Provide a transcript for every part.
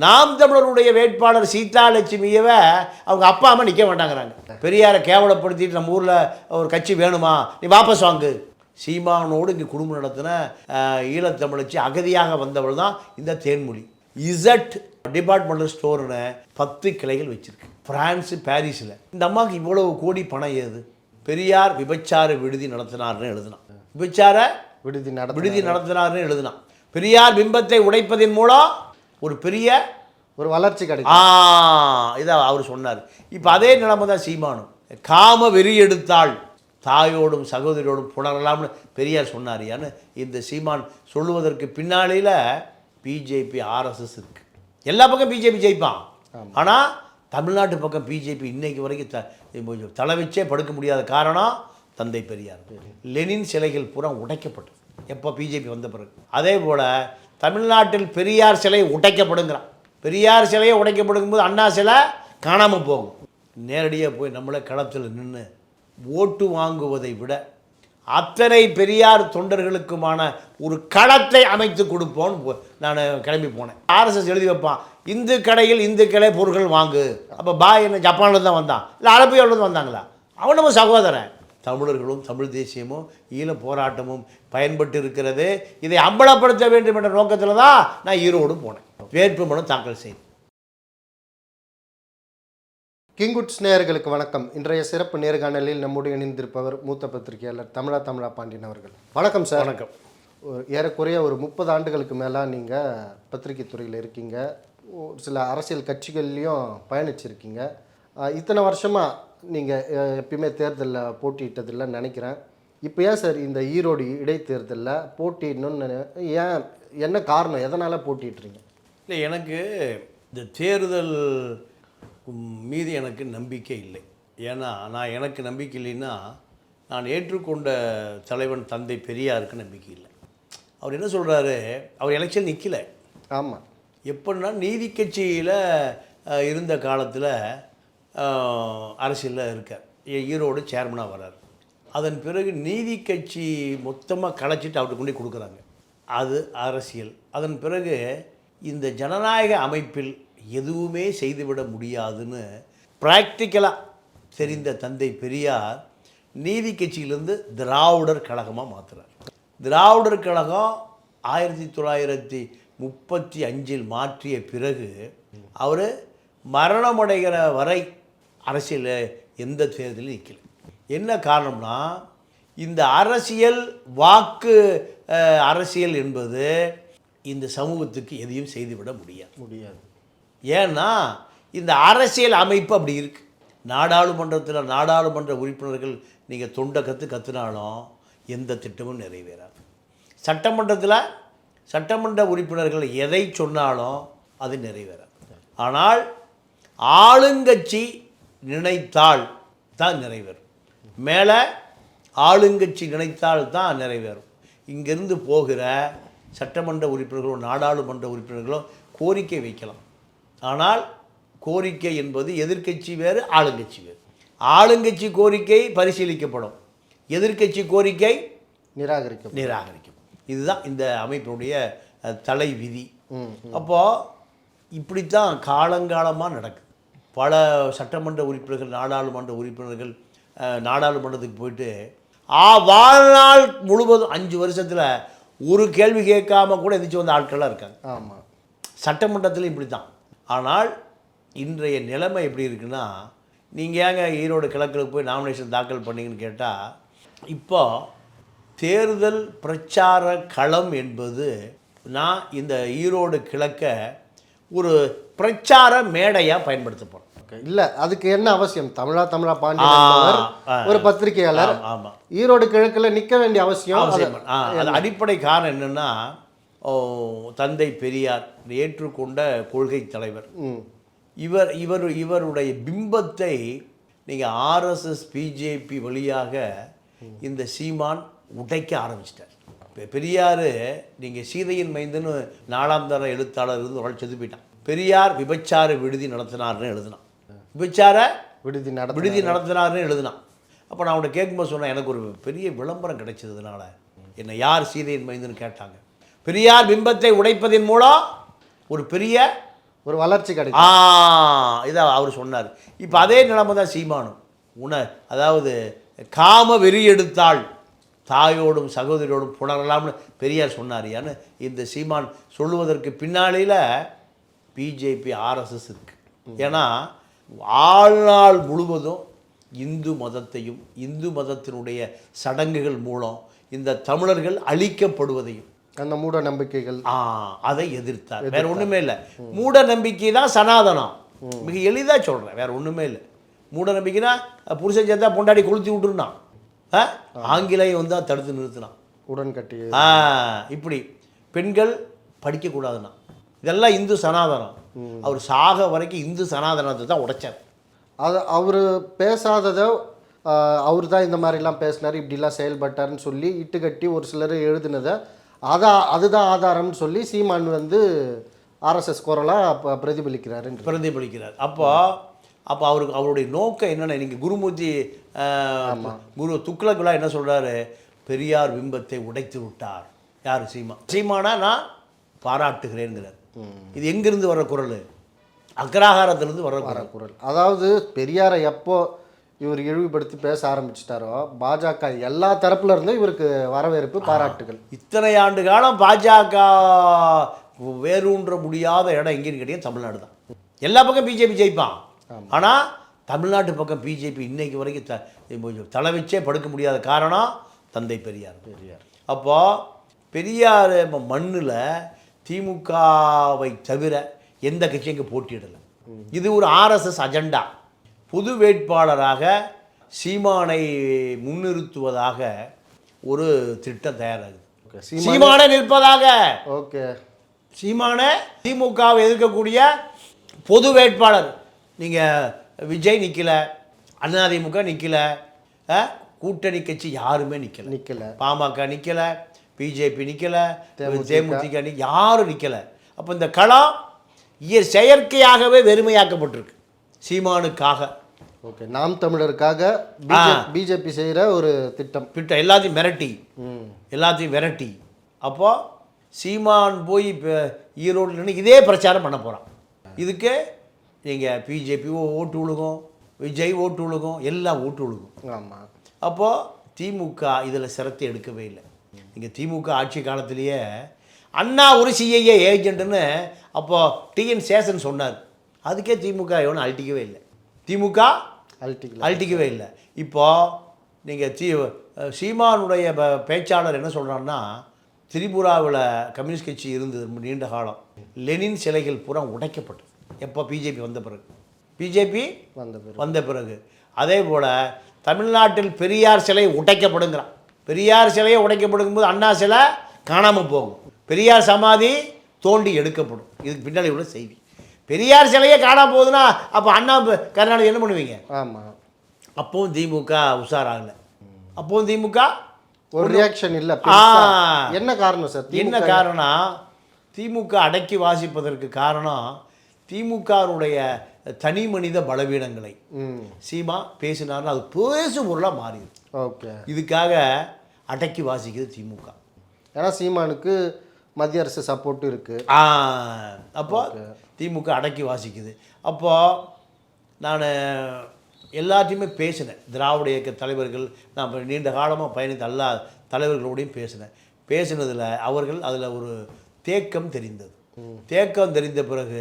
நாம் தமிழருடைய வேட்பாளர் சீதா லட்சுமியவை அவங்க அப்பா அம்மா நிற்க மாட்டாங்கிறாங்க. பெரியாரை கேவலப்படுத்திட்டு நம்ம ஊரில் ஒரு கட்சி வேணுமா? நீ வாபஸ் வாங்கு. சீமானோடு இங்கே குடும்பம் நடத்தின ஈழத்தமிழச்சி அகதியாக வந்தவள் தான் இந்த தேன்மொழி. இசட் டிபார்ட்மெண்டல் ஸ்டோர்னு பத்து கிளைகள் வச்சிருக்கு. பிரான்ஸு பாரிஸில். இந்த அம்மாவுக்கு இவ்வளவு கோடி பணம் ஏது? பெரியார் விபச்சார விடுதி நடத்தினார்னு எழுதினான். விபச்சார விடுதி நட விடுதி நடத்தினார்னு எழுதினான். பெரியார் பிம்பத்தை உடைப்பதின் மூலம் ஒரு பெரிய ஒரு வளர்ச்சி கிடைக்கும். ஆ இதை அவர் சொன்னார். இப்போ அதே நிலைமை தான் சீமானும். காம வெறி எடுத்தாள் தாயோடும் சகோதரியோடும் புணரலாம்னு பெரியார் சொன்னாரியான்னு இந்த சீமான் சொல்லுவதற்கு பின்னாளில் பிஜேபி ஆர்எஸ்எஸ் இருக்கு. எல்லா பக்கம் பிஜேபி ஜெயிப்பான். ஆனால் தமிழ்நாட்டு பக்கம் பிஜேபி இன்னைக்கு வரைக்கும் த தலை வச்சே படுக்க முடியாத காரணம் தந்தை பெரியார். லெனின் சிலைகள் பூரா உடைக்கப்பட்டது. எப்போ பிஜேபி வந்த பிறகு. அதே போல் தமிழ்நாட்டில் பெரியார் சிலை உடைக்கப்படுங்கிறான். பெரியார் சிலையை உடைக்கப்படும்போது அண்ணா சிலை காணாமல் போகும். நேரடியாக போய் நம்மளே களத்தில் நின்று ஓட்டு வாங்குவதை விட அத்தனை பெரியார் தொண்டர்களுக்குமான ஒரு களத்தை அமைத்து கொடுப்போன்னு நான் கிளம்பி போனேன். ஆர்எஸ்எஸ் எழுதி வைப்பான். இந்து கடையில் இந்து கடை பொருட்கள் வாங்கு. அப்போ பாய் என்ன ஜப்பான்ல தான் வந்தான். இல்லை அரபியாவிலேருந்து வந்தாங்களா? அவனும் சகோதரன். தமிழர்களும் தமிழ் தேசியமும் ஈழ போராட்டமும் பயன்பட்டு இருக்கிறது இதை அம்பலப்படுத்த வேண்டும் என்ற நோக்கத்தில் தான் நான் ஈரோடு போனேன். வேட்புமனு தாக்கல் செய்தேன். கிங்குட்ஸ் நேயர்களுக்கு வணக்கம். இன்றைய சிறப்பு நேர்காணலில் நம்முடைய இணைந்திருப்பவர் மூத்த பத்திரிகையாளர் தமிழா தமிழா பாண்டியன் அவர்கள். வணக்கம் சார். வணக்கம். ஏறக்குறைய ஒரு முப்பது ஆண்டுகளுக்கு மேலே நீங்கள் பத்திரிகை துறையில் இருக்கீங்க. ஒரு சில அரசியல் கட்சிகள்லையும் பயணிச்சிருக்கீங்க. இத்தனை வருஷமாக நீங்கள் எப்பயுமே தேர்தலில் போட்டியிட்டதில்லைன்னு நினைக்கிறேன். இப்போ ஏன் சார் இந்த ஈரோடு இடைத்தேர்தலில் போட்டிடணும்னு ஏன் என்ன காரணம்? எதனால் போட்டிடுறீங்க இல்லை எனக்கு இந்த தேர்தல் மீது எனக்கு நம்பிக்கை இல்லை. ஏன்னா நான் எனக்கு நம்பிக்கை இல்லைன்னா நான் ஏற்றுக்கொண்ட தலைவன் தந்தை பெரியாருக்கு நம்பிக்கை இல்லை. அவர் என்ன சொல்கிறாரு அவர் எலெக்ஷன் நிற்கல ஆமாம் எப்படின்னா நீதி கட்சியில் இருந்த காலத்தில் அரசியலில் இருக்கார் ஈரோடு சேர்மனாக வர்றார். அதன் பிறகு நீதி கட்சி மொத்தமாக கலைச்சிட்டு அவர்கிட்ட கொண்டு கொடுக்குறாங்க. அது அரசியல். அதன் பிறகு இந்த ஜனநாயக அமைப்பில் எதுவுமே செய்துவிட முடியாதுன்னு ப்ராக்டிக்கலாக தெரிந்த தந்தை பெரியார் நீதி கட்சியிலேருந்து திராவிடர் கழகமாக மாற்றுறார் திராவிடர் கழகம் ஆயிரத்தி தொள்ளாயிரத்தி முப்பத்தி அஞ்சில் மாற்றிய பிறகு அவர் மரணமடைகிற வரை அரசியலில் எந்த தேர்தலும் நிற்கல என்ன காரணம்னா இந்த அரசியல் வாக்கு அரசியல் என்பது இந்த சமூகத்துக்கு எதையும் செய்துவிட முடியாது. முடியாது. ஏன்னா இந்த அரசியல் அமைப்பு அப்படி இருக்கு. நாடாளுமன்றத்தில் நாடாளுமன்ற உறுப்பினர்கள் நீங்கள் தொண்டை கற்று கத்துனாலும் எந்த திட்டமும் நிறைவேறாது. சட்டமன்றத்தில் சட்டமன்ற உறுப்பினர்கள் எதை சொன்னாலும் அது நிறைவேறாது. ஆனால் ஆளுங்கட்சி நினைத்தால் தான் நிறைவேறும். மேலே ஆளுங்கட்சி நினைத்தால் தான் நிறைவேறும். இங்கிருந்து போகிற சட்டமன்ற உறுப்பினர்களோ நாடாளுமன்ற உறுப்பினர்களோ கோரிக்கை வைக்கலாம். ஆனால் கோரிக்கை என்பது எதிர்க்கட்சி வேறு ஆளுங்கட்சி வேறு. ஆளுங்கட்சி கோரிக்கை பரிசீலிக்கப்படும். எதிர்க்கட்சி கோரிக்கை நிராகரிக்க நிராகரிக்கும் இதுதான் இந்த அமைப்பினுடைய அஹ், தலை விதி ம். அப்போது இப்படித்தான் காலங்காலமாக நடக்குது. பல சட்டமன்ற உறுப்பினர்கள் நாடாளுமன்ற உறுப்பினர்கள் நாடாளுமன்றத்துக்கு போயிட்டு ஆ வாழ்நாள் முழுவதும் அஞ்சு வருஷத்தில் ஒரு கேள்வி கேட்காம கூட எந்திரிச்சு வந்த ஆட்கள்லாம் இருக்காங்க. ஆமாம் சட்டமன்றத்தில் இப்படி தான் ஆனால் இன்றைய நிலைமை எப்படி இருக்குன்னா நீங்கள் ஏங்க ஈரோடு கிழக்கில் போய் நாமினேஷன் தாக்கல் பண்ணீங்கன்னு கேட்டால் இப்போ தேர்தல் பிரச்சார களம் என்பது நான் இந்த ஈரோடு கிழக்க ஒரு பிரச்சார மேடையாக பயன்படுத்த போகிறேன் ஓகே. இல்லை அதுக்கு என்ன அவசியம்? தமிழா தமிழா பாண்டியன். ஒரு பத்திரிகையாளர். ஆமாம் ஈரோடு கிழக்குல நிக்க வேண்டிய அவசியம் அது- அடிப்படை காரணம் என்னென்னா தந்தை பெரியார் ஏற்றுக்கொண்ட கொள்கை தலைவர். இவர் இவர் இவருடைய பிம்பத்தை நீங்கள் ஆர்எஸ்எஸ் பிஜேபி வழியாக இந்த சீமான் உடைக்க ஆரம்பிச்சிட்டார். இப்போ பெரியார் நீங்கள் சீதையின் மைந்தன்னு நாலாம் தர எழுத்தாளர் இருந்து ஒரு செத்து போயிட்டான். பெரியார் விபச்சார விடுதி நடத்தினார்னு எழுதினான். விபச்சார விடுதி நட விடுதி நடத்தினார்னு எழுதினான். அப்போ நான் அவனை கேட்கும்போது சொன்னேன் எனக்கு ஒரு பெரிய விளம்பரம் கிடைச்சதுனால என்னை யார் சீதையின் மைந்தன்னு கேட்டாங்க. பெரியார் பிம்பத்தை உடைப்பதின் மூலம் ஒரு பெரிய ஒரு வளர்ச்சி ஆ கிடைக்கும் இதை அவர் சொன்னார். இப்போ அதே நிலைமை தான் சீமானும். உண அதாவது காம வெறி எடுத்தால் தாயோடும் சகோதரியோடும் புணரலாம்னு பெரியார் சொன்னார். ஏன்னு இந்த சீமான் சொல்லுவதற்கு பின்னாளில் பிஜேபி ஆர்எஸ்எஸ் இருக்கு. ஏன்னா வாழ்நாள் முழுவதும் இந்து மதத்தையும் இந்து மதத்தினுடைய சடங்குகள் மூலம் இந்த தமிழர்கள் அழிக்கப்படுவதையும். அந்த மூட நம்பிக்கைகள். ஆ அதை எதிர்த்தார். வேற ஒண்ணுமே இல்லை. மூட நம்பிக்கை தான் சனாதனம் மிக எளிதா சொல்றேன். வேற ஒண்ணுமே இல்லை. மூட நம்பிக்கைனா புருஷன் சேர்த்தா பொண்டாடி கொளுத்தி விட்டுருந்தான். ஆ? ஆங்கிலேயம் வந்து அதை தடுத்து நிறுத்தினான். உடன்கட்டி ஆ இப்படி பெண்கள் படிக்கக்கூடாதுன்னா. இதெல்லாம் இந்து சனாதனம். அவர் சாக வரைக்கும் இந்து சனாதனத்தை தான் உடைச்சார். அது அவர் பேசாததை அவர் தான் இந்த மாதிரிலாம் பேசினார் இப்படிலாம் செயல்பட்டாருன்னு சொல்லி இட்டுக்கட்டி ஒரு சிலர் எழுதுனதை அதா அதுதான் ஆதாரம்னு சொல்லி சீமான் வந்து ஆர்எஸ்எஸ் குரலாக பிரதிபலிக்கிறாரு பிரதிபலிக்கிறார். அப்போ அப்போ அவருக்கு அவருடைய நோக்கம் என்னென்ன நீங்கள் குருமூர்த்தி குரு துக்ளக்குலா என்ன சொல்றாரு? பெரியார் பிம்பத்தை உடைத்து விட்டார். யார்? சீமா. சீமானா நான் பாராட்டுகிறேங்கிறார் இது எங்கிருந்து வர்ற குரல்? அக்ராகாரத்திலிருந்து வர்ற குரல். குரல். அதாவது பெரியாரை எப்போ இவர் இழிவுபடுத்தி பேச ஆரம்பிச்சிட்டாரோ பாஜக எல்லா தரப்புல இருந்தும் இவருக்கு வரவேற்பு பாராட்டுகள். இத்தனை ஆண்டு காலம் பாஜக வேரூன்ற முடியாத இடம் எங்கேன்னு கேட்டீங்கன்னா தமிழ்நாடு தான். எல்லா பக்கம் பிஜேபி ஜெயிப்பான். ஆனால் தமிழ்நாட்டு பக்கம் பிஜேபி இன்னைக்கு வரைக்கும் த தலை வச்சே படுக்க முடியாத காரணம் தந்தை பெரியார். பெரியார். அப்போ பெரியார் மண்ணில் திமுகவை தவிர எந்த கட்சியும் இங்கே போட்டியிடலை. இது ஒரு ஆர்எஸ்எஸ் அஜெண்டா. புது வேட்பாளராக சீமானை முன்னிறுத்துவதாக ஒரு திட்டம் தயாராகுது. சீமானை நிற்பதாக. ஓகே. சீமானை திமுகவை எதிர்க்கக்கூடிய பொது வேட்பாளர். நீங்கள் விஜய் நிற்கல அதிமுக நிற்கல கூட்டணி கட்சி யாருமே நிற்கல நிக்கல. பாமக நிற்கல பிஜேபி நிற்கல தேமுதிக. யாரும் நிற்கல அப்போ இந்த களம் இய- செயற்கையாகவே வெறுமையாக்கப்பட்டிருக்கு சீமானுக்காக. ஓகே நாம் தமிழருக்காக பிஜேபி செய்கிற ஒரு திட்டம். பிட்ட எல்லாத்தையும் மிரட்டி. ம். எல்லாத்தையும் விரட்டி அப்போ சீமான் போய் இப்போ ஈரோடு நின்று இதே பிரச்சாரம் பண்ண போகிறான் இதுக்கு நீங்கள் பிஜேபி ஓட்டு விழுகும் விஜய் ஓட்டு விழுகும் எல்லாம் ஓட்டு விழுகும் ஆமாம் அப்போது திமுக இதில் சிரத்தை எடுக்கவே இல்லை. நீங்கள் திமுக ஆட்சி காலத்திலேயே அண்ணா ஒரு சிஐஏ ஏஜென்ட்னு அப்போது டிஎன் சேஷன் சொன்னார். அதுக்கே திமுக எவனும் அழட்டிக்கவே இல்லை. திமுக அல்டிக்கல அழட்டிக்கவே இல்லை. இப்போது நீங்கள் தி சீமானுடைய பேச்சாளர் என்ன சொல்கிறான்னா திரிபுராவில் கம்யூனிஸ்ட் கட்சி இருந்தது நீண்ட காலம். லெனின் சிலைகள் பூரா உடைக்கப்பட்டது. எப்போ பிஜேபி வந்த பிறகு? பிஜேபி வந்த பேர் வந்த பிறகு. அதே போல் தமிழ்நாட்டில் பெரியார் சிலை உடைக்கப்படுங்கிறான். பெரியார் சிலையை உடைக்கப்படும்போது போது அண்ணா சிலை காணாமல் போகும். பெரியார் சமாதி தோண்டி எடுக்கப்படும். இதுக்கு பின்னாடி உள்ள செய்தி. பெரியார் சிலையே காணாம போகுதுன்னா அப்போ அண்ணா கருணாநிதி என்ன பண்ணுவீங்க? ஆமாம் அப்பவும் திமுக உஷாராகல. அப்பவும் திமுக ஒரு ரியாக்ஷன் இல்லை. என்ன காரணம் சார்? என்ன காரணம் திமுக அடக்கி வாசிப்பதற்கு காரணம் திமுகவுடைய தனி மனித பலவீனங்களை. சீமா பேசினார்னா அது பேசும் பொருளாக மாறிடுது. ஓகே. இதுக்காக அடக்கி வாசிக்குது திமுக. ஏன்னா சீமானுக்கு மத்திய அரசு சப்போர்ட் இருக்கு. ஆ அப்போ திமுக அடக்கி வாசிக்குது. அப்போ நான் எல்லாத்தையுமே பேசினேன். திராவிட இயக்க தலைவர்கள் நான் நீண்ட காலமாக பயணித்த எல்லா தலைவர்களோடையும் பேசினேன். பேசினதில் அவர்கள் அதில் ஒரு தேக்கம் தெரிந்தது. தேக்கம் தெரிந்த பிறகு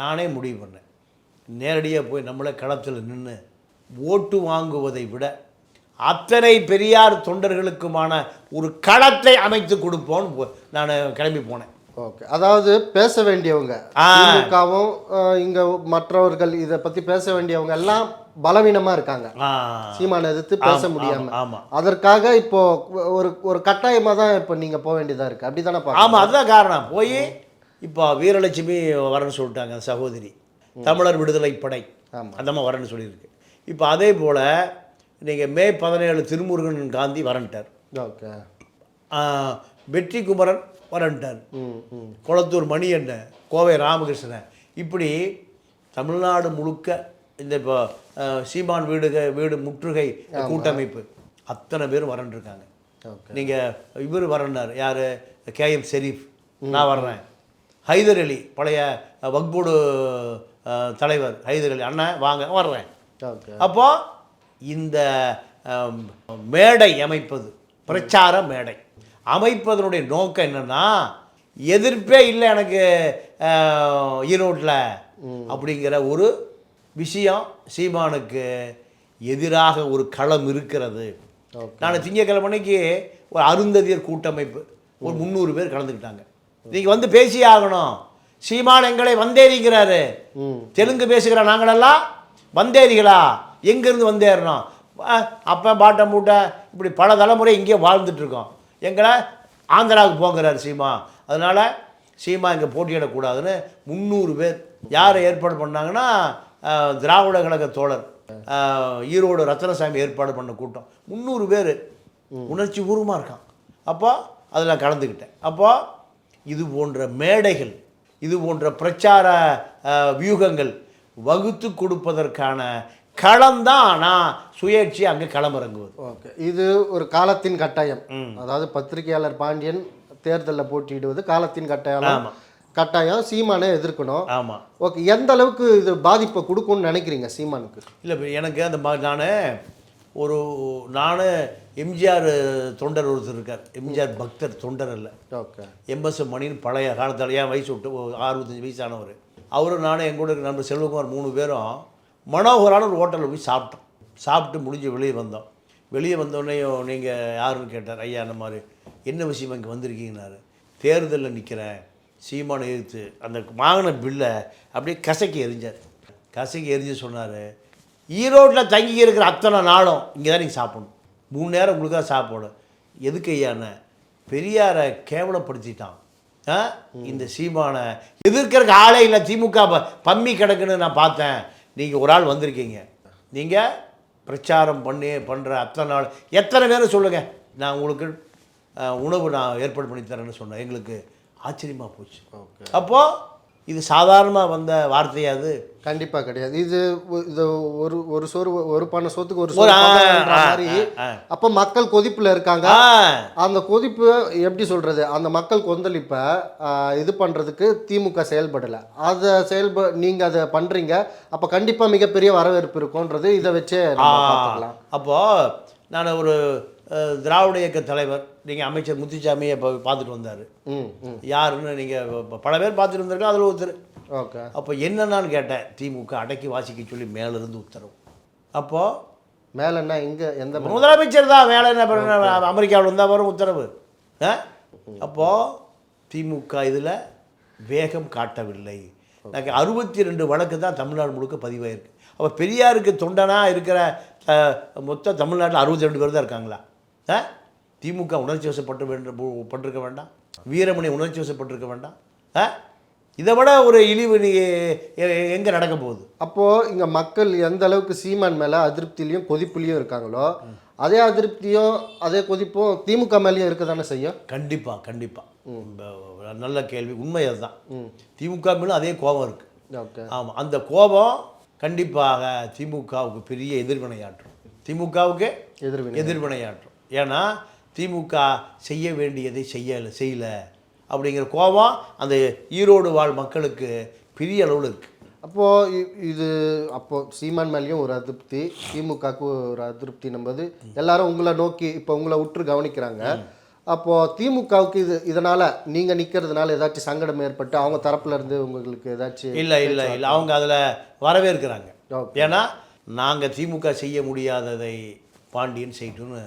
நானே முடிவு பண்ணேன். நேரடியாக போய் நம்மளே களத்தில் நின்று ஓட்டு வாங்குவதை விட அத்தனை பெரியார் தொண்டர்களுக்குமான ஒரு களத்தை அமைத்து கொடுப்போன்னு நான் கிளம்பி போனேன். ஓகே. அதாவது பேச வேண்டியவங்க. திமுகவும் இங்க மற்றவர்கள் இதை பத்தி பேச வேண்டியவங்க எல்லாம் பலவீனமா இருக்காங்க. சீமானை எதிர்த்து பேச ஆமா, முடியாம. ஆமா. அதற்காக இப்போ ஒரு ஒரு கட்டாயமா தான் இப்போ நீங்க போக வேண்டியதா இருக்கு. அப்படிதானே பார்க்கணும் ஆமாம் அதுதான் காரணம். போய் இப்போ வீரலட்சுமி வரேன்னு சொல்லிட்டாங்க சகோதரி. தமிழர் விடுதலை படை. அந்த மாதிரி வரேன்னு சொல்லியிருக்கு. இப்போ அதே போல் நீங்கள் மே பதினேழு திருமுருகன் காந்தி வரன்ட்டார். ஓகே. வெற்றி குமரன் வரன்ட்டார். ம் ம். குளத்தூர் மணி அண்ணன் கோவை ராமகிருஷ்ணன். இப்படி தமிழ்நாடு முழுக்க இந்த இப்போ சீமான் வீடுக வீடு முற்றுகை கூட்டமைப்பு அத்தனை பேரும் வரன்ருக்காங்க ஓகே. நீங்கள் இவர் வரனார் யார்? கேஎம் ஷெரீஃப் நான் வர்றேன். ஹைதர் அலி பழைய அஹ், தலைவர் ஹைதர் அலி. அண்ணன் வாங்க வர்றேன். ஓகே. அப்போ இந்த மேடை அமைப்பது பிரச்சார மேடை. அமைப்பதனுடைய நோக்கம் என்னன்னா எதிர்ப்பே இல்லை எனக்கு ஈரோட்டில் அப்படிங்கிற ஒரு விஷயம் சீமானுக்கு எதிராக ஒரு களம் இருக்கிறது. நான் திங்கக்கிழமைக்கு ஒரு அருந்ததியர் கூட்டமைப்பு ஒரு முந்நூறு பேர் கலந்துக்கிட்டாங்க. நீங்கள் வந்து பேசியே ஆகணும். சீமான் எங்களை வந்தேறிங்கிறாரு. ம். தெலுங்கு பேசுகிற நாங்களெல்லாம் வந்தேரிகளா எங்கேருந்து வந்தேறணும் அப்போ பாட்டை மூட்டை இப்படி பல தலைமுறை இங்கேயே வாழ்ந்துட்டு இருக்கோம் எங்களை ஆந்திராவுக்கு போங்கிறார் சீமா அதனால் சீமா இங்கே போட்டியிடக்கூடாதுன்னு முந்நூறு பேர் யாரை ஏற்பாடு பண்ணாங்கன்னா திராவிட கழக தோழர் ஈரோடு ரத்னசாமி ஏற்பாடு பண்ண கூட்டம். முந்நூறு பேர் உணர்ச்சி பூர்வமாக இருக்கான். அப்போ அதில் கலந்துக்கிட்டேன். அப்போ இது போன்ற மேடைகள் இது போன்ற பிரச்சார வியூகங்கள் வகுத்து கொடுப்பதற்கான களம்தான் நான் சுயேட்சி அங்கே களமிறங்குவது. ஓகே. இது ஒரு காலத்தின் கட்டாயம். அதாவது பத்திரிகையாளர் பாண்டியன் தேர்தலில் போட்டியிடுவது காலத்தின் கட்டாயம். ஆமா. கட்டாயம் சீமானை எதிர்க்கணும். ஆமாம் ஓகே. எந்த அளவுக்கு இது பாதிப்பை கொடுக்கும்னு நினைக்கிறீங்க சீமானுக்கு? இல்லை எனக்கு அந்த நான் ஒரு நான் எம்ஜிஆர் தொண்டர் ஒருத்தர் இருக்கார். எம்ஜிஆர் பக்தர் தொண்டர் இல்லை ஓகே. எம்எஸ் மணின்னு பழைய காலத்தில் என் வயசு விட்டு அறுபத்தஞ்சு வயசானவர். அவரும் நானும் எங்கூட இருக்கிற நண்பர் செல்வகுமார் மூணு பேரும் மனோகரான ஒரு ஹோட்டலில் போய் சாப்பிட்டோம். சாப்பிட்டு முடிஞ்சு வெளியே வந்தோம். வெளியே வந்தோடனேயும் நீங்கள் யாருன்னு கேட்டார். ஐயா அந்த மாதிரி என்ன விஷயம் இங்கே வந்திருக்கீங்கன்னாரு. தேர்தலில் நிற்கிறேன் சீமான எதிர்த்து அந்த வாங்கின பில்லை அப்படியே கசக்கி எரிஞ்சார் கசக்கி எரிஞ்சு சொன்னார். ஈரோட்டில் தங்கி இருக்கிற அத்தனை நாளும் இங்கே தான் நீங்கள் சாப்பிடணும். மூணு நேரம் உங்களுக்கு தான் சாப்பிடணும் எதுக்கு ஐயாண்ணே பெரியாரை கேவலப்படுத்திட்டான்? இந்த சீமானை. எதிர்க்கிறதுக்கு ஆளே இல்லை. திமுக பம்மி கிடக்குன்னு நான் பார்த்தேன். நீங்கள் ஒரு ஆள் வந்திருக்கீங்க. நீங்கள் பிரச்சாரம் பண்ணி பண்ணுற அத்தனை நாள். எத்தனை பேர் சொல்லுங்கள் நான் உங்களுக்கு உணவு நான் ஏற்பாடு பண்ணி தரேன்னு சொன்னேன். எங்களுக்கு ஆச்சரியமாக போச்சு. அப்போது இது சாதாரணமாக வந்த வார்த்தையாது. கண்டிப்பா கிடையாது. இது இது ஒரு ஒரு சோறு ஒரு பானை சோத்துக்கு ஒரு சோறு மாதிரி. அப்ப மக்கள் கொதிப்புல இருக்காங்க. அந்த கொதிப்பு எப்படி சொல்றது? அந்த மக்கள் கொந்தளிப்பை இது பண்றதுக்கு திமுக செயல்படல. அதை செயல்ப நீங்க அதை பண்றீங்க. அப்ப கண்டிப்பா மிகப்பெரிய வரவேற்பு இருக்கும்ன்றது இதை வச்சே பார்த்துக்கலாம். அப்போது நான் ஒரு திராவிட இயக்க தலைவர் நீங்கள் அமைச்சர் முத்துசாமியை இப்போ பார்த்துட்டு வந்தார். யாருன்னு நீங்கள் பல பேர் பார்த்துட்டு வந்திருக்கோம் அதில் ஒருத்தர். ஓகே. அப்போ என்னென்னு கேட்டேன் திமுக அடக்கி வாசிக்க சொல்லி மேலேருந்து உத்தரவு. அப்போது மேல என்ன இங்க எந்த மேல? முதலமைச்சர் தான் வேலை என்ன பண்ண அமெரிக்காவில் இருந்தால் வரும் உத்தரவு. ஆ? அப்போது திமுக இதில் வேகம் காட்டவில்லை. எனக்கு அறுபத்தி ரெண்டு வழக்கு தான் தமிழ்நாடு முழுக்க பதிவாயிருக்கு. அப்போ பெரியாருக்கு தொண்டனாக இருக்கிற அஹ், மொத்த தமிழ்நாட்டில் அறுபத்தி ரெண்டு பேர் தான் இருக்காங்களா? ஆ? திமுக உணர்ச்சி வசப்பட்டு வேண்ட பட்டிருக்க வேண்டாம். வீரமணி உணர்ச்சி வசப்பட்டிருக்க வேண்டாம். ஆ? இதை விட ஒரு இழிவு எங்கே நடக்க போகுது? அப்போ இங்க மக்கள் எந்த அளவுக்கு சீமான் மேல அதிருப்திலையும் கொதிப்புலையும் இருக்காங்களோ அதே அதிருப்தியும் அதே கொதிப்பும் திமுக மேலேயும் இருக்க தானே செய்யும் கண்டிப்பாக கண்டிப்பாக நல்ல கேள்வி. உண்மை அதுதான். திமுக மேலும் அதே கோபம் இருக்குது ஓகே. ஆமாம் அந்த கோபம் கண்டிப்பாக திமுகவுக்கு பெரிய எதிர்வினையாற்றும். திமுகவுக்கு எதிர்வினை. எதிர்வினையாற்றும். ஏன்னா திமுக செய்ய வேண்டியதை செய்யலை செய்யலை அப்படிங்கிற கோபம் அந்த ஈரோடு வாழ் மக்களுக்கு பெரிய அளவில் இருக்குது அப்போ இ- இது அப்போ சீமான் மேலேயும் ஒரு அதிருப்தி திமுகவுக்கு ஒரு அதிருப்தி நம்பது எல்லாரும் உங்களை நோக்கி இப்போ உங்களை உற்று கவனிக்கிறாங்க. அப்போ திமுகவுக்கு இது இதனால நீங்க நிக்கிறதுனால ஏதாச்சும் சங்கடம் ஏற்பட்டு அவங்க தரப்புல இருந்து உங்களுக்கு ஏதாச்சும் இல்லை இல்லை இல்லை. அவங்க அதில் வரவேற்கிறாங்க. ஏன்னா நாங்கள் திமுக செய்ய முடியாததை பாண்டியன் செய்யட்டும்னு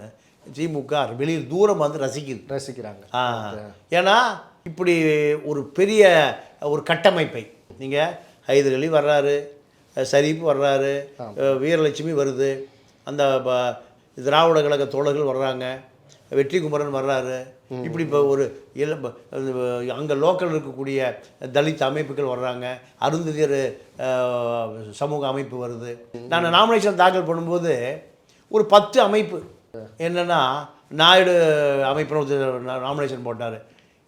திமுக வெளியில் தூரம் வந்து ரசிக்குது. ரசிக்கிறாங்க. ஏன்னா இப்படி ஒரு பெரிய ஒரு கட்டமைப்பை. நீங்கள் ஹைதர் அலி வர்றாரு ஷரீப் வர்றாரு வீரலட்சுமி வருது அந்த திராவிட கழக தோழர்கள் வர்றாங்க வெற்றி குமரன் வர்றாரு இப்படி இப்போ ஒரு அங்கே லோக்கல் இருக்கக்கூடிய தலித் அமைப்புகள் வர்றாங்க அருந்ததியர் சமூக அமைப்பு வருது. நான் நாமினேஷன் தாக்கல் பண்ணும்போது ஒரு பத்து அமைப்பு என்னன்னா நாயுடு அமைப்பில் நாமினேஷன் போட்டார்.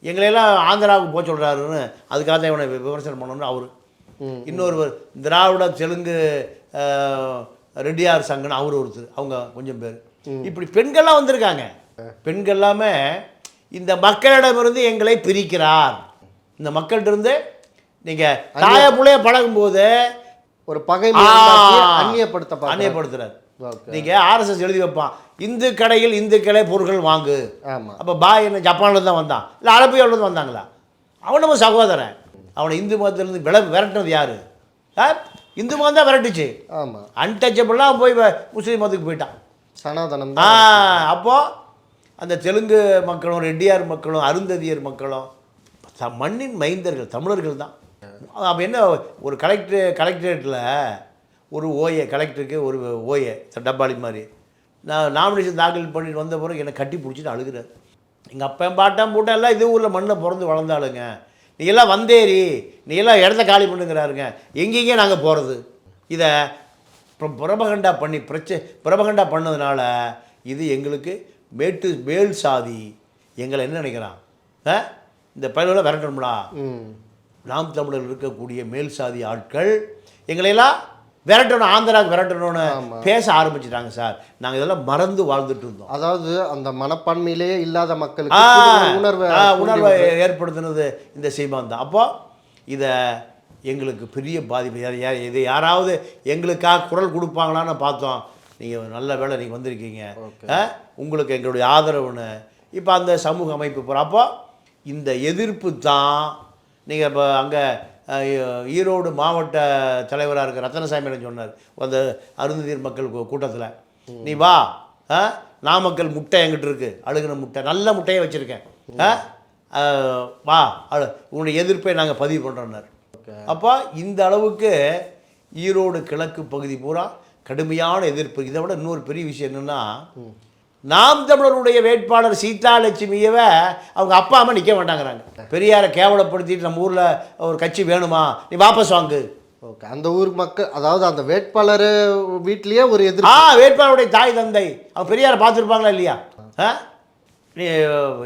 எங்களையெல்லாம் ஆந்திராவுக்கு போக சொல்கிறாருன்னு அதுக்காக தான் இவனை விமர்சனம் பண்ணணும்னு அவர். இன்னொருவர் திராவிட தெலுங்கு ரெட்டியார் சங்கன்னு அவர் ஒருத்தர் அவங்க கொஞ்சம் பேர். இப்படி பெண்கள்லாம் வந்திருக்காங்க. பெண்கள் எல்லாமே இந்த மக்களிடமிருந்து எங்களை பிரிக்கிறார். இந்த மக்கள்கிட்ட நீங்கள் தாய புள்ளைய பழகும்போது ஒரு. உண்டாக்கி அந்நியப்படுத்த பார்க்கறாங்க. நீங்கள் ஆர்எஸ்எஸ் எழுதி வைப்பான். இந்து கடையில் இந்து கடை பொருட்கள் வாங்கு. ஆமா. அப்போ பாய் என்ன ஜப்பான்ல தான் வந்தான். இல்லை அரபியாவிலேருந்து வந்தாங்களா? அவன் நம்ம சகோதரன். அவனை இந்து மதத்திலேருந்து விள விரட்டினது யாரு? இந்து மதம் தான் விரட்டுச்சு. ஆமா. அன்டச்சபிளாக போய் முஸ்லீம் மதத்துக்கு போயிட்டான். சனாதனம் ஆ அப்போது அந்த தெலுங்கு மக்களும் ரெட்டியார் மக்களும் அருந்ததியர் மக்களும் மண்ணின் மைந்தர்கள் தமிழர்கள் தான். அப்போ என்ன ஒரு கலெக்டர் கலெக்டரேட்டில் ஒரு ஓஏ கலெக்டருக்கு ஒரு ஓஏ டப்பாளி மாதிரி. நான் நாமினேஷன் தாக்கல் பண்ணிட்டு வந்த பிறகு என்னை கட்டி பிடிச்சிட்டு அழுகிறார். எங்கள் அப்பன் பாட்டம் பூட்டம் எல்லாம் இது ஊரில் மண்ணை பிறந்து வளர்ந்தாளுங்க. நீ எல்லாம் வந்தேரி நீ எல்லாம் இடத்த காலி பண்ணுங்கிறாருங்க. எங்கெங்கே நாங்கள் போகிறது இதை புர- புரபகண்டா பண்ணி பிரச்ச புரபகண்டா பண்ணதுனால இது எங்களுக்கு மேட்டு மேல் சாதி. எங்களை என்ன நினைக்கிறான்? இந்த பயனில் விரட்டணும்டா ம். நாம் தமிழர் இருக்கக்கூடிய மேல் சாதி ஆட்கள் எங்களையெல்லாம் விரட்டணும் ஆந்திராவுக்கு விரட்டணும்னு பேச ஆரம்பிச்சிட்டாங்க சார். நாங்கள் இதெல்லாம் மறந்து வாழ்ந்துட்டு இருந்தோம். அதாவது அந்த மனப்பான்மையிலேயே இல்லாத மக்களுக்கு உணர்வை உணர்வை. ஏற்படுத்தினது இந்த சீமான் தான். அப்போ இதை எங்களுக்கு பெரிய பாதிப்பு. இது யாராவது எங்களுக்காக குரல் கொடுப்பாங்களான்னு பார்த்தோம். நீங்கள் நல்ல வேளை நீங்கள் வந்திருக்கீங்க. உங்களுக்கு எங்களுடைய ஆதரவுன்னு. இப்போ அந்த சமூக அமைப்பு போகிறோம் அப்போ இந்த எதிர்ப்பு தான். நீங்கள் இப்போ அங்கே ஈரோடு மாவட்ட தலைவராக இருக்க ரத்தனசாமி சொன்னார். அந்த அருந்ததியர் மக்கள் கூட்டத்தில். நீ வா ஆ நாமக்கல் முட்டை என்கிட்ட இருக்கு? அழுகின முட்டை. நல்ல முட்டையை வச்சுருக்கேன். வா அழு. உன்னுடைய எதிர்ப்பை நாங்கள் பதிவு பண்ணுறோன்னார் அப்போ இந்த அளவுக்கு ஈரோடு கிழக்கு பகுதி பூரா கடுமையான எதிர்ப்பு. இதை விட இன்னொரு பெரிய விஷயம் என்னென்னா நாம் தமிழருடைய வேட்பாளர் சீதாலட்சுமியவை அவங்க அப்பா அம்மா நிற்க மாட்டாங்கிறாங்க. பெரியாரை கேவலப்படுத்திட்டு நம்ம ஊரில் ஒரு கட்சி வேணுமா? நீ வாபஸ் வாங்கு. ஓகே அந்த ஊர் மக்கள் அதாவது அந்த வேட்பாளர் வீட்லயே ஒரு ஆ எதிர்ப்பு வேட்பாளருடைய தாய் தந்தை. அவங்க பெரியாரை பார்த்துருப்பாங்களா இல்லையா? ஆ? நீ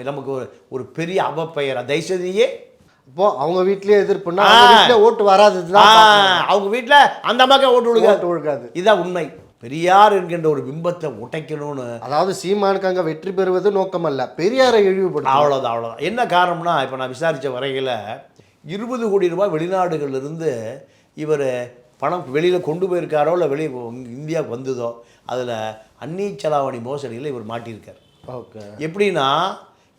நமக்கு ஒரு ஒரு பெரிய அவப்பெயர் தயவுசெய்தியே அப்போ அவங்க வீட்லயே எதிர்ப்புன்னா ஆ. ஓட்டு வராதுதான் அவங்க வீட்டில் அந்த அம்மாக்கே ஓட்டு விழுக ஓட்டு விழுகாது. இதுதான் உண்மை. பெரியார் என்கின்ற ஒரு பிம்பத்தை உடைக்கணும்னு அதாவது சீமானுக்கு அங்க வெற்றி பெறுவது நோக்கம் அல்ல பெரியாரை இழிவுபடுத்தும் அவ்வளோதான் அவ்வளோதான் என்ன காரணம்னா இப்போ நான் விசாரித்த வரையில் இருபது கோடி ரூபாய் வெளிநாடுகள்ல இருந்து இவர் பணம் வெளியில் கொண்டு போயிருக்காரோ இல்லை வெளியே இந்தியாவுக்கு வந்ததோ அதில் அந்நீ செலாவணி மோசடியில் இவர் மாட்டியிருக்கார். ஓகே. எப்படின்னா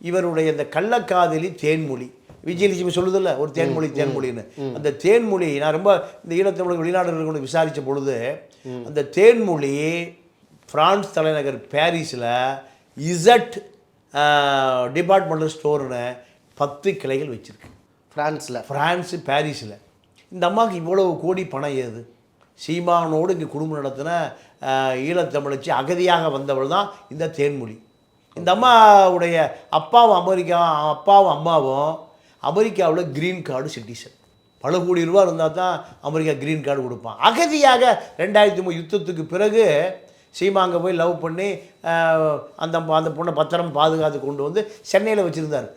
இவருடைய இந்த கள்ளக்காதலி தேன்மொழி விஜயலட்சுமி சொல்லுதில்ல ஒரு தேன்மொழி தேன்மொழின்னு. அந்த தேன்மொழி நான் ரொம்ப இந்த ஈழத்தமிழ் வெளிநாடுகள் விசாரித்த பொழுது அந்த தேன்மொழி பிரான்ஸ் தலைநகர் பாரிஸில் இசட் டிபார்ட்மெண்டல் ஸ்டோர்னு பத்து கிளைகள் வச்சுருக்கு. பிரான்ஸ்ல. பிரான்ஸு பாரிஸில். இந்த அம்மாவுக்கு இவ்வளவு கோடி பணம் ஏது? சீமானோடு இங்கே குடும்பம் நடத்தின ஈழத்தமிழச்சி அகதியாக வந்தவள் தான் இந்த தேன்மொழி. இந்த அம்மாவுடைய அப்பாவும் அமெரிக்கா அப்பாவும் அம்மாவும் அமெரிக்காவில் க்ரீன் கார்டு சிட்டிசன் பல கோடி ரூபா இருந்தால் தான் அமெரிக்கா க்ரீன் கார்டு கொடுப்பான். அகதியாக ரெண்டாயிரத்தி மூணு யுத்தத்துக்கு பிறகு சீமா அங்கே போய் லவ் பண்ணி அந்த அந்த பொண்ணை பத்திரம் பாதுகாத்து கொண்டு வந்து சென்னையில் வச்சுருந்தார்.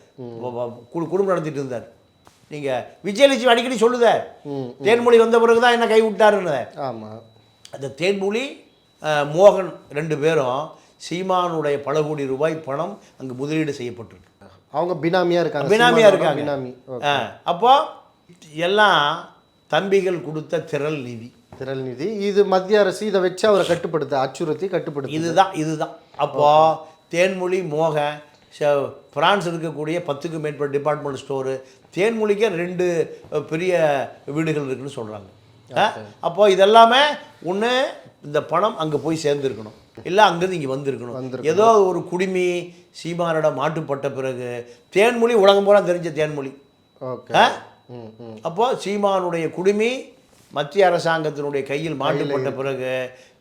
குடும்பம் நடத்திட்டு இருந்தார் நீங்கள் விஜயலட்சுமி அடிக்கடி சொல்லுத தேன்மொழி வந்த பிறகு தான் என்ன கை விட்டாருன்னு. ஆமா. அந்த தேன்மொழி மோகன் ரெண்டு பேரும் சீமானுடைய பல கோடி ரூபாய் பணம் அங்கே முதலீடு செய்யப்பட்டிருக்கு. அவங்க பினாமியா இருக்காங்க. பினாமியா சீமானோட இருக்காங்க. பினாமி. ஓகே. எல்லாம் தம்பிகள் கொடுத்த திரள் நிதி. திரள் நிதி. இது மத்திய அரசு இதை வச்சு அவரை கட்டுப்படுத்த அச்சுறுத்தி கட்டுப்படுத்து இதுதான் இதுதான். அப்போ தேன்மொழி மோகன் பிரான்ஸ் இருக்கக்கூடிய பத்துக்கும் மேற்பட்ட டிபார்ட்மெண்ட் ஸ்டோரு தேன்மொழிக்கே ரெண்டு பெரிய வீடுகள் இருக்குன்னு சொல்கிறாங்க அப்போ இதெல்லாமே ஒன்று இந்த பணம் அங்கே போய் சேர்ந்துருக்கணும். இல்லை அங்கேருந்து இங்கே வந்திருக்கணும். ஏதோ ஒரு குடிமி சீமானிடம் மாட்டுப்பட்ட பிறகு தேன்மொழி உலகம் பூரா தெரிஞ்ச தேன்மொழி. ஓகே. அப்போ சீமானுடைய குடுமி மத்திய அரசாங்கத்தினுடைய கையில் மாட்டுப்பட்ட பிறகு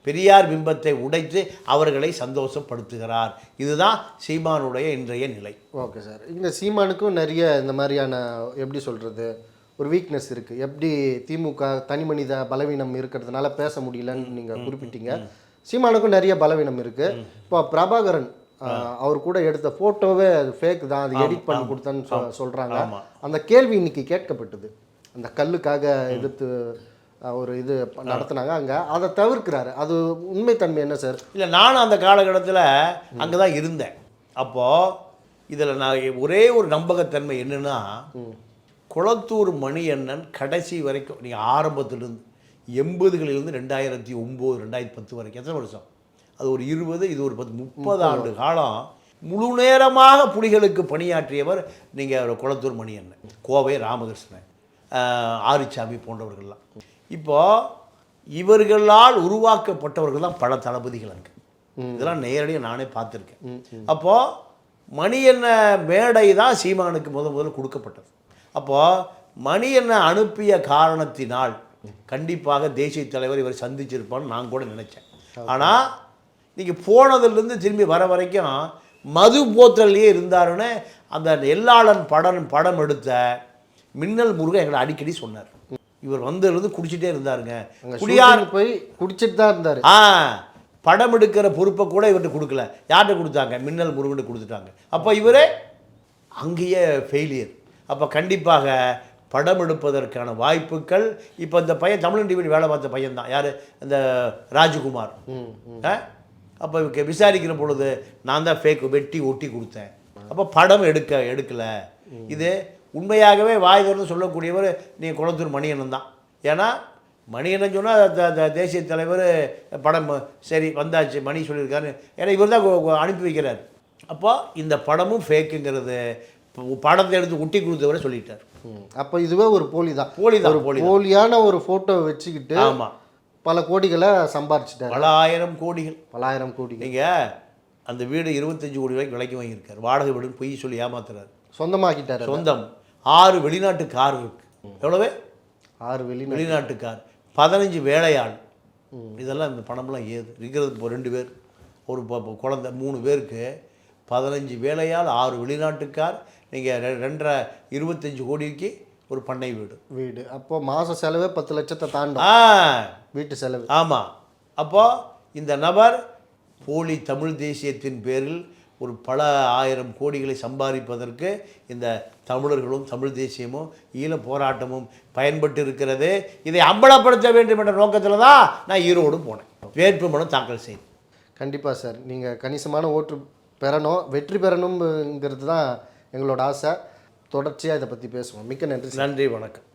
பெரியார் பிம்பத்தை உடைத்து அவர்களை சந்தோஷப்படுத்துகிறார். இதுதான் சீமானுடைய இன்றைய நிலை. Okay sir. இந்த சீமானுக்கும் நிறைய இந்த மாதிரியான எப்படி சொல்கிறது ஒரு வீக்னஸ் இருக்குது எப்படி திமுக தனி மனித பலவீனம் இருக்கிறதுனால பேச முடியலன்னு நீங்கள் குறிப்பிட்டீங்க. சீமானுக்கும் நிறைய பலவீனம் இருக்குது இப்போ பிரபாகரன் அவர் கூட எடுத்த ஃபோட்டோவே அது ஃபேக் தான். அது எடிட் பண்ணி கொடுத்தேன்னு சொ- சொல்றாங்க. அந்த கேள்வி இன்னைக்கு கேட்கப்பட்டது. அந்த கல்லுக்காக எதிர்த்து ஆஹ், ஒரு இது நடத்துனாங்க. அங்கே அதை தவிர்க்கிறாரு. அது உண்மைத்தன்மை என்ன சார் இல்லை நானும் அந்த காலகட்டத்தில் அங்கே தான் இருந்தேன். அப்போது இதில் நான் ஒரே ஒரு நம்பகத்தன்மை என்னன்னா குளத்தூர் மணியண்ணன் கடைசி வரைக்கும் நீங்கள் ஆரம்பத்திலிருந்து எண்பதுகளிலிருந்து ரெண்டாயிரத்தி ஒம்பது ரெண்டாயிரத்தி பத்து வரைக்கும் எத்தனை வருஷம்? அது ஒரு இருபது இது ஒரு பத்து முப்பது ஆண்டு காலம் முழு நேரமாக புலிகளுக்கு பணியாற்றியவர் நீங்கள் குளத்தூர் மணியண்ணன் கோவை ராமகிருஷ்ணன் ஆரிச்சாமி போன்றவர்கள்லாம். இப்போ இவர்களால் உருவாக்கப்பட்டவர்கள் தான் பல தளபதிகள் அங்கே. இதெல்லாம் நேரடியாக நானே பார்த்துருக்கேன். அப்போது மணியண்ண மேடை தான் சீமானுக்கு முத முதல்ல கொடுக்கப்பட்டது. அப்போது மணியண்ண அனுப்பிய காரணத்தினால் கண்டிப்பாக தேசிய தலைவர் இவர் சந்திச்சிருப்பான்னு நான் கூட நினச்சேன். ஆனால் நீங்கள் போனதுலேருந்து திரும்பி வர வரைக்கும் மது போத்தல்லையே இருந்தாருன்னு அந்த எல்லாளன் படம் படம் எடுத்த மின்னல் முருகன் எங்களை அடிக்கடி சொன்னார். இவர் வந்ததுலேருந்து குடிச்சிட்டே இருந்தாருங்க. குடியார் போய் குடிச்சிட்டு தான் இருந்தாரு. ஆ படம் எடுக்கிற பொறுப்பை கூட இவர்கிட்ட கொடுக்கல. யார்கிட்ட கொடுத்தாங்க? மின்னல் முருகன் கொடுத்துட்டாங்க. அப்போ இவரே அங்கேயே ஃபெயிலியர் அப்போ கண்டிப்பாக படம் எடுப்பதற்கான வாய்ப்புகள் இப்போ இந்த பையன் தமிழன் டிவி வேலை பார்த்த பையன் தான் யார்? இந்த ராஜகுமார். அப்போ விசாரிக்கிற பொழுது நான் தான் ஃபேக் வெட்டி ஒட்டி கொடுத்தேன். அப்போ படம் எடுக்க எடுக்கல. இது உண்மையாகவே வாய் திறந்து சொல்லக்கூடியவர் நீங்கள் குளத்தூர் மணியண்ணன் தான். ஏன்னா மணியண்ணன் சொன்னால் தேசிய தலைவர் படம் சரி வந்தாச்சு மணி சொல்லியிருக்காரு. ஏன்னா இவர் தான் அனுப்பி வைக்கிறார். அப்போ இந்த படமும் ஃபேக்குங்கிறது படத்தை எடுத்து ஒட்டி கொடுத்தவரை சொல்லிட்டார். அப்ப இதுவே ஒரு போலி தான். போலி தான் ஒரு போலி போலியான ஒரு போட்டோ வச்சுக்கிட்டு ஆமாம் பல கோடிகளை சம்பாரிச்சிட்டாரு. பல ஆயிரம் கோடிகள். பலாயிரம் கோடிகள். நீங்கள் அந்த வீடு இருபத்தஞ்சு கோடி ரூபாய்க்கு விலைக்கு வாங்கியிருக்காரு. வாடகை வீடுன்னு பொய் சொல்லி ஏமாத்துறாரு. சொந்தமாக்கிட்டாரு. சொந்தம். ஆறு வெளிநாட்டு கார் இருக்கு. எவ்வளவு? ஆறு வெளிநாடு வெளிநாட்டு கார். பதினஞ்சு வேலையாள். இதெல்லாம் இந்த பணம்லாம் ஏது? இருக்கிறது இப்போ ரெண்டு பேர். ஒரு குழந்தை மூணு பேருக்கு பதினஞ்சு வேலையாள் ஆறு வெளிநாட்டுக்கார் நீங்கள் ரெண்டரை இருபத்தஞ்சு கோடிக்கு ஒரு பண்ணை வீடு. வீடு. அப்போ மாச செலவே பத்து லட்சத்தை தாண்டும். ஆ. வீட்டு செலவு. ஆமாம் அப்போ இந்த நபர் போலி தமிழ் தேசியத்தின் பேரில் ஒரு பல ஆயிரம் கோடிகளை சம்பாதிப்பதற்கு இந்த தமிழர்களும் தமிழ் தேசியமும் ஈழ போராட்டமும் பயன்பட்டு இருக்கிறது இதை அம்பலப்படுத்த வேண்டும் என்ற நோக்கத்தில் தான் நான் ஈரோடு போனேன். வேட்புமனு தாக்கல் செய்தேன். கண்டிப்பாக சார். நீங்கள் கணிசமான ஓட்டு பெறணும் வெற்றி பெறணுங்கிறது தான் எங்களோட ஆசை. தொடர்ச்சியாக இதை பற்றி பேசுவோம். மிக்க நன்றி நன்றி வணக்கம்.